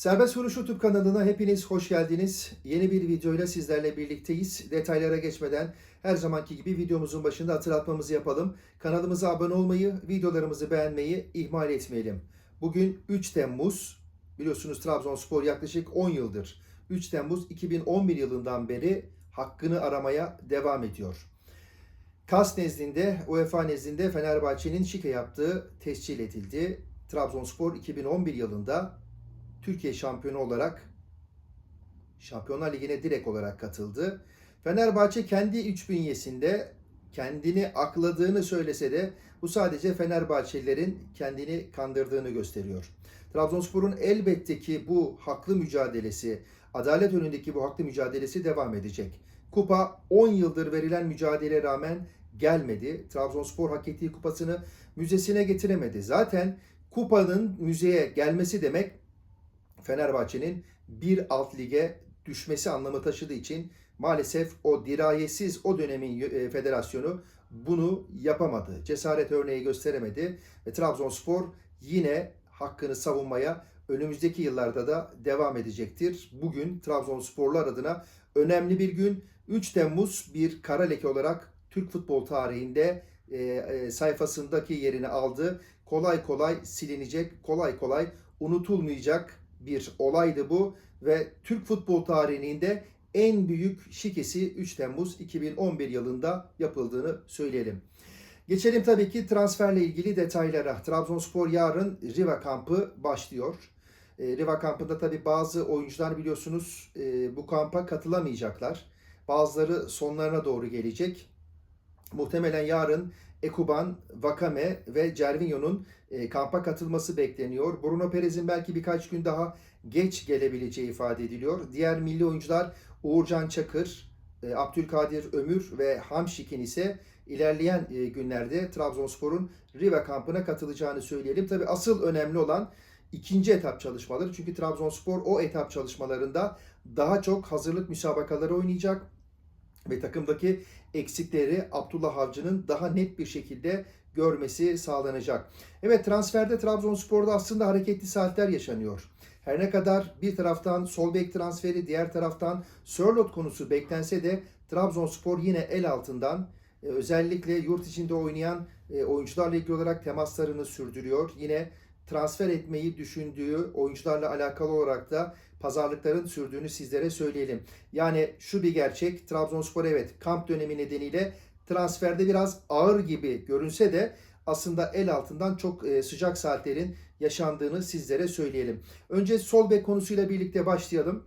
Serbest Vuruş YouTube kanalına hepiniz hoş geldiniz. Yeni bir videoyla sizlerle birlikteyiz. Detaylara geçmeden her zamanki gibi videomuzun başında hatırlatmamızı yapalım. Kanalımıza abone olmayı, videolarımızı beğenmeyi ihmal etmeyelim. Bugün 3 Temmuz. Biliyorsunuz Trabzonspor yaklaşık 10 yıldır 3 Temmuz 2011 yılından beri hakkını aramaya devam ediyor. KAS nezdinde, UEFA nezdinde Fenerbahçe'nin şike yaptığı tescil edildi. Trabzonspor 2011 yılında Türkiye şampiyonu olarak Şampiyonlar Ligi'ne direkt olarak katıldı. Fenerbahçe kendi iç bünyesinde kendini akladığını söylese de bu sadece Fenerbahçelilerin kendini kandırdığını gösteriyor. Trabzonspor'un elbette ki bu haklı mücadelesi, adalet önündeki bu haklı mücadelesi devam edecek. Kupa 10 yıldır verilen mücadeleye rağmen gelmedi. Trabzonspor hak ettiği kupasını müzesine getiremedi. Zaten kupanın müzeye gelmesi demek Fenerbahçe'nin bir alt lige düşmesi anlamı taşıdığı için maalesef o dirayetsiz o dönemin e, federasyonu bunu yapamadı. Cesaret örneği gösteremedi ve Trabzonspor yine hakkını savunmaya önümüzdeki yıllarda da devam edecektir. Bugün Trabzonsporlar adına önemli bir gün. 3 Temmuz bir kara leke olarak Türk futbol tarihinde e, e, sayfasındaki yerini aldı. Kolay kolay silinecek, kolay kolay unutulmayacak bir olaydı bu ve Türk futbol tarihinde en büyük şikesi 3 Temmuz 2011 yılında yapıldığını söyleyelim. Geçelim tabii ki transferle ilgili detaylara. Trabzonspor yarın Riva kampı başlıyor. E, Riva kampında tabii bazı oyuncular biliyorsunuz e, bu kampa katılamayacaklar. Bazıları sonlarına doğru gelecek. Muhtemelen yarın Ekuban, Vakame ve Cervinho'nun e, kampa katılması bekleniyor. Bruno Perez'in belki birkaç gün daha geç gelebileceği ifade ediliyor. Diğer milli oyuncular Uğurcan Çakır, e, Abdülkadir Ömür ve Hamşik'in ise ilerleyen e, günlerde Trabzonspor'un Riva kampına katılacağını söyleyelim. Tabi asıl önemli olan ikinci etap çalışmaları. Çünkü Trabzonspor o etap çalışmalarında daha çok hazırlık müsabakaları oynayacak ve takımdaki eksikleri Abdullah Avcı'nın daha net bir şekilde görmesi sağlanacak. Evet transferde Trabzonspor'da aslında hareketli saatler yaşanıyor. Her ne kadar bir taraftan sol bek transferi, diğer taraftan Sörlot konusu beklense de Trabzonspor yine el altından e, özellikle yurt içinde oynayan e, oyuncularla ilgili olarak temaslarını sürdürüyor. Yine transfer etmeyi düşündüğü oyuncularla alakalı olarak da pazarlıkların sürdüğünü sizlere söyleyelim. Yani şu bir gerçek Trabzonspor evet kamp dönemi nedeniyle transferde biraz ağır gibi görünse de aslında el altından çok e, sıcak saatlerin yaşandığını sizlere söyleyelim. Önce sol bek konusuyla birlikte başlayalım.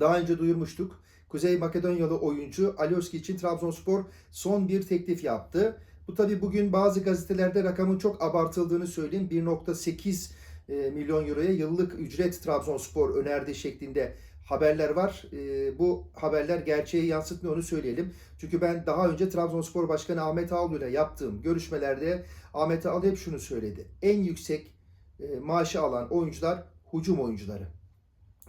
Daha önce duyurmuştuk. Kuzey Makedonyalı oyuncu Alioski için Trabzonspor son bir teklif yaptı. Bu tabi bugün bazı gazetelerde rakamın çok abartıldığını söyleyeyim. 1.8 e, milyon euroya yıllık ücret Trabzonspor önerdiği şeklinde haberler var. E, bu haberler gerçeği yansıtmıyor onu söyleyelim. Çünkü ben daha önce Trabzonspor Başkanı Ahmet Ağaoğlu ile yaptığım görüşmelerde Ahmet Ağaoğlu hep şunu söyledi. En yüksek e, maaşı alan oyuncular hücum oyuncuları.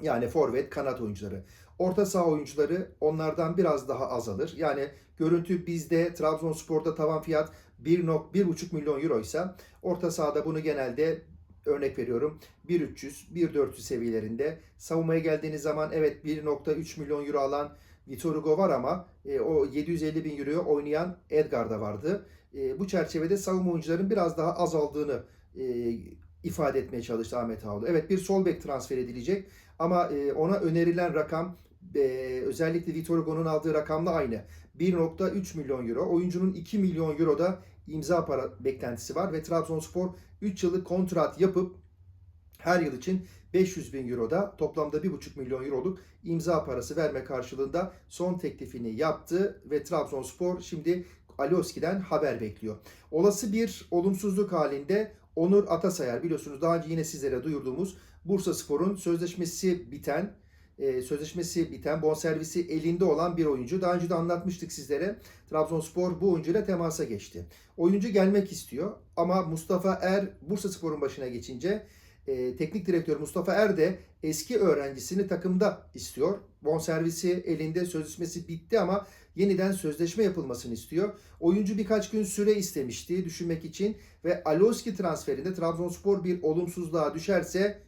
Yani forvet, kanat oyuncuları. Orta saha oyuncuları onlardan biraz daha azalır. Yani görüntü bizde Trabzonspor'da tavan fiyat 1.5 milyon euro ise orta sahada bunu genelde örnek veriyorum 1.300, 1.400 seviyelerinde. Savunmaya geldiğiniz zaman evet 1.3 milyon euro alan Vitor Hugo var ama e, o 750 bin euroya oynayan Edgar da vardı. E, bu çerçevede savunma oyuncuların biraz daha azaldığını e, ifade etmeye çalıştı Ahmet Ağaoğlu. Evet bir sol bek transfer edilecek ama e, ona önerilen rakam e, özellikle Vitor Hugo'nun aldığı rakamla aynı. 1.3 milyon euro. Oyuncunun 2 milyon euro da imza para beklentisi var ve Trabzonspor 3 yıllık kontrat yapıp her yıl için 500 bin euro da toplamda 1,5 milyon euroluk imza parası verme karşılığında son teklifini yaptı ve Trabzonspor şimdi Alioski'den haber bekliyor. Olası bir olumsuzluk halinde Onur Atasayar biliyorsunuz daha önce yine sizlere duyurduğumuz Bursa Spor'un sözleşmesi biten e, sözleşmesi biten, bonservisi elinde olan bir oyuncu. Daha önce de anlatmıştık sizlere. Trabzonspor bu oyuncuyla temasa geçti. Oyuncu gelmek istiyor ama Mustafa Er Bursa Spor'un başına geçince e, teknik direktör Mustafa Er de eski öğrencisini takımda istiyor. Bonservisi elinde, sözleşmesi bitti ama yeniden sözleşme yapılmasını istiyor. Oyuncu birkaç gün süre istemişti düşünmek için ve Aloski transferinde Trabzonspor bir olumsuzluğa düşerse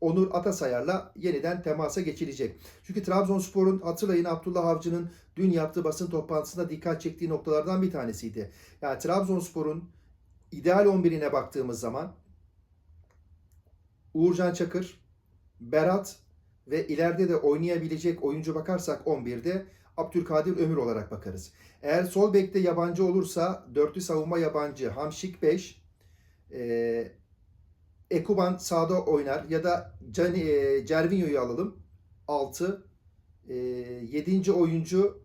Onur Atasayar'la yeniden temasa geçilecek. Çünkü Trabzonspor'un hatırlayın Abdullah Avcı'nın dün yaptığı basın toplantısında dikkat çektiği noktalardan bir tanesiydi. Yani Trabzonspor'un ideal 11'ine baktığımız zaman Uğurcan Çakır, Berat ve ileride de oynayabilecek oyuncu bakarsak 11'de Abdülkadir Ömür olarak bakarız. Eğer sol bekte yabancı olursa dörtlü savunma yabancı Hamşik 5, e, Ekuban sağda oynar ya da Can, e, Cervinho'yu alalım 6, e, 7. oyuncu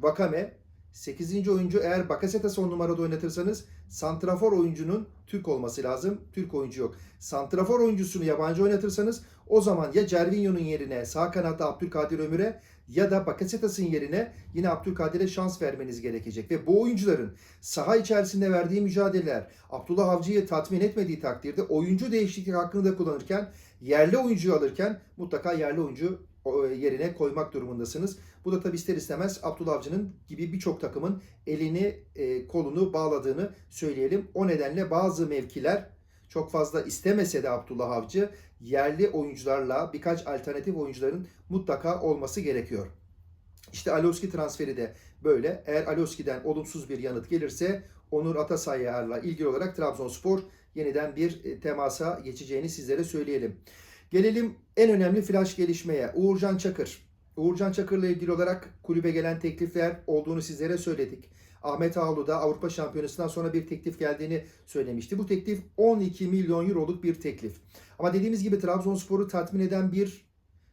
Vakame, 8. oyuncu eğer Bakasetas'ı son numarada oynatırsanız santrafor oyuncunun Türk olması lazım. Türk oyuncu yok. Santrafor oyuncusunu yabancı oynatırsanız o zaman ya Cervinho'nun yerine sağ kanatta Abdülkadir Ömür'e ya da Bakasetas'ın yerine yine Abdülkadir'e şans vermeniz gerekecek. Ve bu oyuncuların saha içerisinde verdiği mücadeleler Abdullah Avcı'yı tatmin etmediği takdirde oyuncu değişiklik hakkını da kullanırken yerli oyuncuyu alırken mutlaka yerli oyuncu o, yerine koymak durumundasınız. Bu da tabi ister istemez Abdullah Avcı'nın gibi birçok takımın elini e, kolunu bağladığını söyleyelim. O nedenle bazı mevkiler çok fazla istemese de Abdullah Avcı yerli oyuncularla birkaç alternatif oyuncuların mutlaka olması gerekiyor. İşte Alioski transferi de böyle. Eğer Alioski'den olumsuz bir yanıt gelirse Onur Atasayar'la ilgili olarak Trabzonspor yeniden bir e, temasa geçeceğini sizlere söyleyelim. Gelelim en önemli flash gelişmeye. Uğurcan Çakır. Uğurcan Çakır'la ilgili olarak kulübe gelen teklifler olduğunu sizlere söyledik. Ahmet Ağlu da Avrupa Şampiyonası'ndan sonra bir teklif geldiğini söylemişti. Bu teklif 12 milyon euroluk bir teklif. Ama dediğimiz gibi Trabzonspor'u tatmin eden bir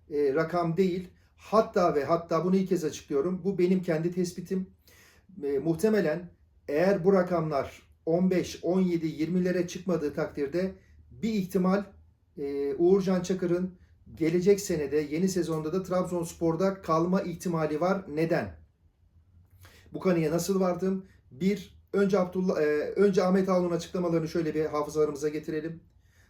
e, rakam değil. Hatta ve hatta bunu ilk kez açıklıyorum. Bu benim kendi tespitim. E, muhtemelen eğer bu rakamlar 15, 17, 20'lere çıkmadığı takdirde bir ihtimal e, Uğurcan Çakır'ın gelecek senede yeni sezonda da Trabzonspor'da kalma ihtimali var. Neden? Bu kanıya nasıl vardım? Bir, önce Abdullah, e, önce Ahmet Ağol'un açıklamalarını şöyle bir hafızalarımıza getirelim.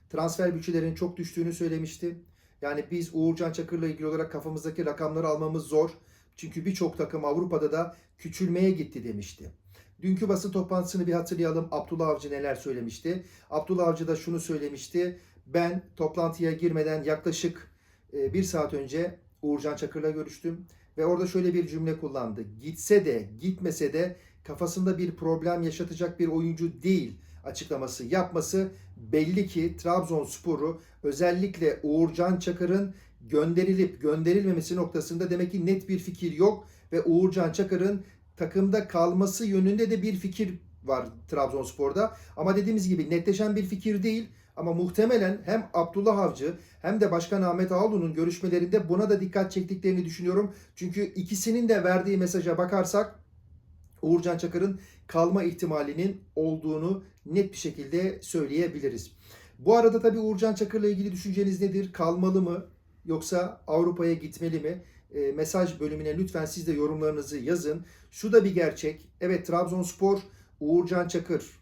Transfer bütçelerinin çok düştüğünü söylemişti. Yani biz Uğurcan Çakır'la ilgili olarak kafamızdaki rakamları almamız zor. Çünkü birçok takım Avrupa'da da küçülmeye gitti demişti. Dünkü basın toplantısını bir hatırlayalım. Abdullah Avcı neler söylemişti? Abdullah Avcı da şunu söylemişti. Ben toplantıya girmeden yaklaşık e, bir saat önce Uğurcan Çakır'la görüştüm. Ve orada şöyle bir cümle kullandı. Gitse de gitmese de kafasında bir problem yaşatacak bir oyuncu değil açıklaması yapması belli ki Trabzonspor'u özellikle Uğurcan Çakır'ın gönderilip gönderilmemesi noktasında demek ki net bir fikir yok ve Uğurcan Çakır'ın takımda kalması yönünde de bir fikir var Trabzonspor'da. Ama dediğimiz gibi netleşen bir fikir değil. Ama muhtemelen hem Abdullah Avcı hem de Başkan Ahmet Ağaoğlu'nun görüşmelerinde buna da dikkat çektiklerini düşünüyorum. Çünkü ikisinin de verdiği mesaja bakarsak Uğurcan Çakır'ın kalma ihtimalinin olduğunu net bir şekilde söyleyebiliriz. Bu arada tabii Uğurcan Çakır'la ilgili düşünceniz nedir? Kalmalı mı yoksa Avrupa'ya gitmeli mi? E, mesaj bölümüne lütfen siz de yorumlarınızı yazın. Şu da bir gerçek. Evet Trabzonspor Uğurcan Çakır,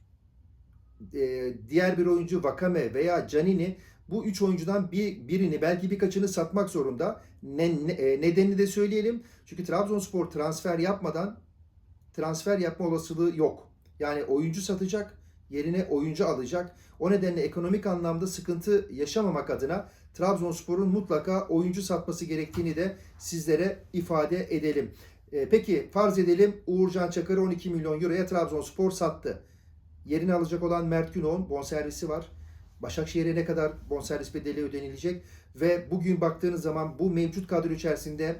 e, diğer bir oyuncu Vakame veya Canini bu üç oyuncudan bir birini belki birkaçını satmak zorunda. Ne, ne, e, nedenini de söyleyelim. Çünkü Trabzonspor transfer yapmadan transfer yapma olasılığı yok. Yani oyuncu satacak, yerine oyuncu alacak. O nedenle ekonomik anlamda sıkıntı yaşamamak adına Trabzonspor'un mutlaka oyuncu satması gerektiğini de sizlere ifade edelim. E, peki farz edelim Uğurcan Çakır'ı 12 milyon euroya Trabzonspor sattı. Yerini alacak olan Mert Günok'un bonservisi var. Başakşehir'e ne kadar bonservis bedeli ödenilecek ve bugün baktığınız zaman bu mevcut kadro içerisinde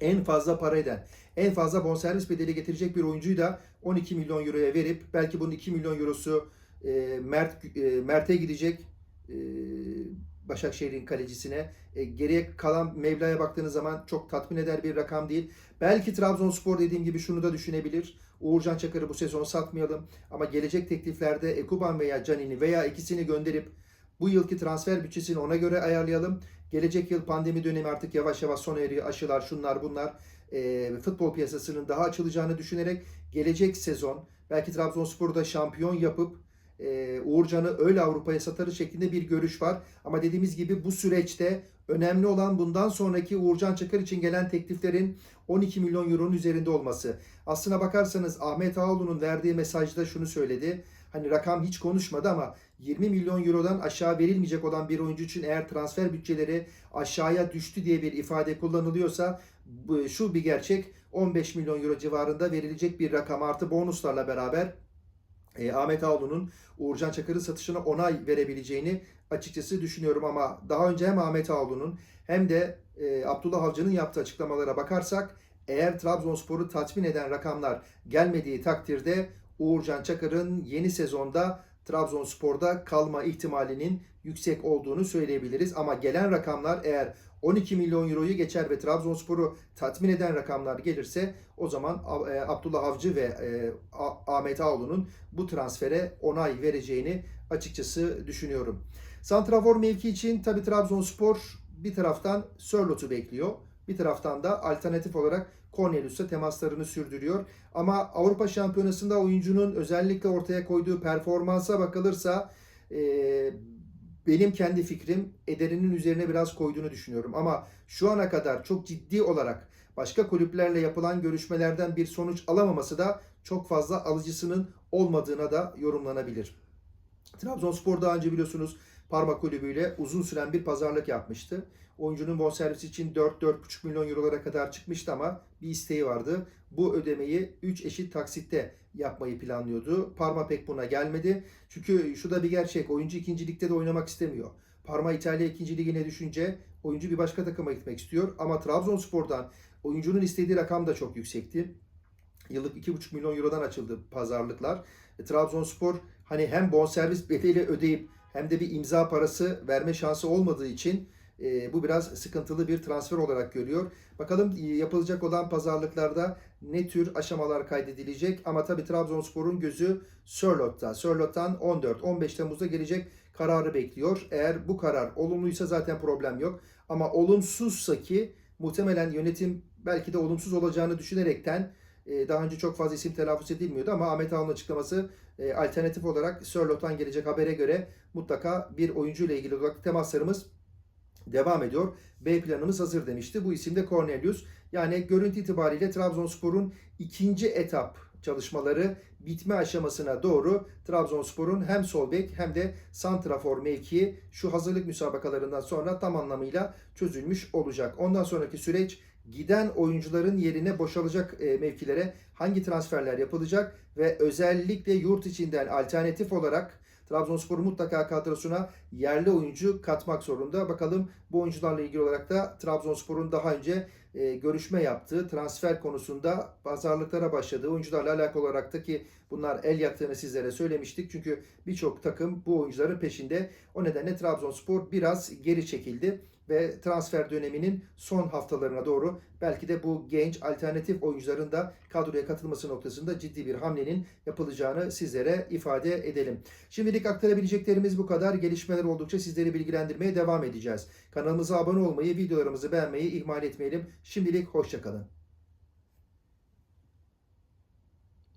en fazla para eden, en fazla bonservis bedeli getirecek bir oyuncuyu da 12 milyon euroya verip belki bunun 2 milyon eurosu e, Mert e, Mert'e gidecek. E, Başakşehir'in kalecisine. E, geriye kalan Mevla'ya baktığınız zaman çok tatmin eder bir rakam değil. Belki Trabzonspor dediğim gibi şunu da düşünebilir. Uğurcan Çakır'ı bu sezon satmayalım. Ama gelecek tekliflerde Ekuban veya Canini veya ikisini gönderip bu yılki transfer bütçesini ona göre ayarlayalım. Gelecek yıl pandemi dönemi artık yavaş yavaş sona eriyor. Aşılar şunlar bunlar. E, futbol piyasasının daha açılacağını düşünerek gelecek sezon belki Trabzonspor'u da şampiyon yapıp e, Uğurcan'ı öyle Avrupa'ya satarı şeklinde bir görüş var. Ama dediğimiz gibi bu süreçte önemli olan bundan sonraki Uğurcan Çakır için gelen tekliflerin 12 milyon euronun üzerinde olması. Aslına bakarsanız Ahmet Ağaoğlu'nun verdiği mesajda şunu söyledi. Hani rakam hiç konuşmadı ama 20 milyon eurodan aşağı verilmeyecek olan bir oyuncu için eğer transfer bütçeleri aşağıya düştü diye bir ifade kullanılıyorsa şu bir gerçek 15 milyon euro civarında verilecek bir rakam artı bonuslarla beraber e, Ahmet Ağoğlu'nun Uğurcan Çakır'ın satışına onay verebileceğini açıkçası düşünüyorum. Ama daha önce hem Ahmet Ağoğlu'nun hem de e, Abdullah Avcı'nın yaptığı açıklamalara bakarsak eğer Trabzonspor'u tatmin eden rakamlar gelmediği takdirde Uğurcan Çakır'ın yeni sezonda Trabzonspor'da kalma ihtimalinin yüksek olduğunu söyleyebiliriz. Ama gelen rakamlar eğer 12 milyon euroyu geçer ve Trabzonspor'u tatmin eden rakamlar gelirse o zaman e, Abdullah Avcı ve e, Ahmet Ağoğlu'nun bu transfere onay vereceğini açıkçası düşünüyorum. Santrafor mevki için tabi Trabzonspor bir taraftan Sörlot'u bekliyor. Bir taraftan da alternatif olarak Cornelius'a temaslarını sürdürüyor. Ama Avrupa Şampiyonası'nda oyuncunun özellikle ortaya koyduğu performansa bakılırsa e, benim kendi fikrim Eder'in üzerine biraz koyduğunu düşünüyorum. Ama şu ana kadar çok ciddi olarak başka kulüplerle yapılan görüşmelerden bir sonuç alamaması da çok fazla alıcısının olmadığına da yorumlanabilir. Trabzonspor daha önce biliyorsunuz Parma kulübüyle uzun süren bir pazarlık yapmıştı. Oyuncunun bonservisi için 4-4,5 milyon eurolara kadar çıkmıştı ama bir isteği vardı. Bu ödemeyi 3 eşit taksitte yapmayı planlıyordu. Parma pek buna gelmedi. Çünkü şu da bir gerçek. Oyuncu ikinci ligde de oynamak istemiyor. Parma İtalya ikinci ligine düşünce oyuncu bir başka takıma gitmek istiyor. Ama Trabzonspor'dan oyuncunun istediği rakam da çok yüksekti. Yıllık 2,5 milyon eurodan açıldı pazarlıklar. E, Trabzonspor hani hem bonservis bedeli ödeyip hem de bir imza parası verme şansı olmadığı için e, bu biraz sıkıntılı bir transfer olarak görüyor. Bakalım e, yapılacak olan pazarlıklarda ne tür aşamalar kaydedilecek ama tabii Trabzonspor'un gözü Sörlot'ta. Sörlot'tan 14-15 Temmuz'da gelecek kararı bekliyor. Eğer bu karar olumluysa zaten problem yok. Ama olumsuzsa ki muhtemelen yönetim belki de olumsuz olacağını düşünerekten e, daha önce çok fazla isim telaffuz edilmiyordu ama Ahmet Ağaoğlu'nun açıklaması e, alternatif olarak Sörlot'tan gelecek habere göre mutlaka bir oyuncu ile ilgili olarak temaslarımız devam ediyor. B planımız hazır demişti. Bu isim de Cornelius. Yani görüntü itibariyle Trabzonspor'un ikinci etap çalışmaları bitme aşamasına doğru Trabzonspor'un hem sol bek hem de santrafor mevkii şu hazırlık müsabakalarından sonra tam anlamıyla çözülmüş olacak. Ondan sonraki süreç giden oyuncuların yerine boşalacak e, mevkilere hangi transferler yapılacak ve özellikle yurt içinden alternatif olarak Trabzonspor mutlaka kadrosuna yerli oyuncu katmak zorunda. Bakalım bu oyuncularla ilgili olarak da Trabzonspor'un daha önce e, görüşme yaptığı transfer konusunda pazarlıklara başladığı oyuncularla alakalı olarak da ki bunlar el yattığını sizlere söylemiştik. Çünkü birçok takım bu oyuncuların peşinde. O nedenle Trabzonspor biraz geri çekildi ve transfer döneminin son haftalarına doğru belki de bu genç alternatif oyuncuların da kadroya katılması noktasında ciddi bir hamlenin yapılacağını sizlere ifade edelim. Şimdilik aktarabileceklerimiz bu kadar. Gelişmeler oldukça sizleri bilgilendirmeye devam edeceğiz. Kanalımıza abone olmayı, videolarımızı beğenmeyi ihmal etmeyelim. Şimdilik hoşçakalın.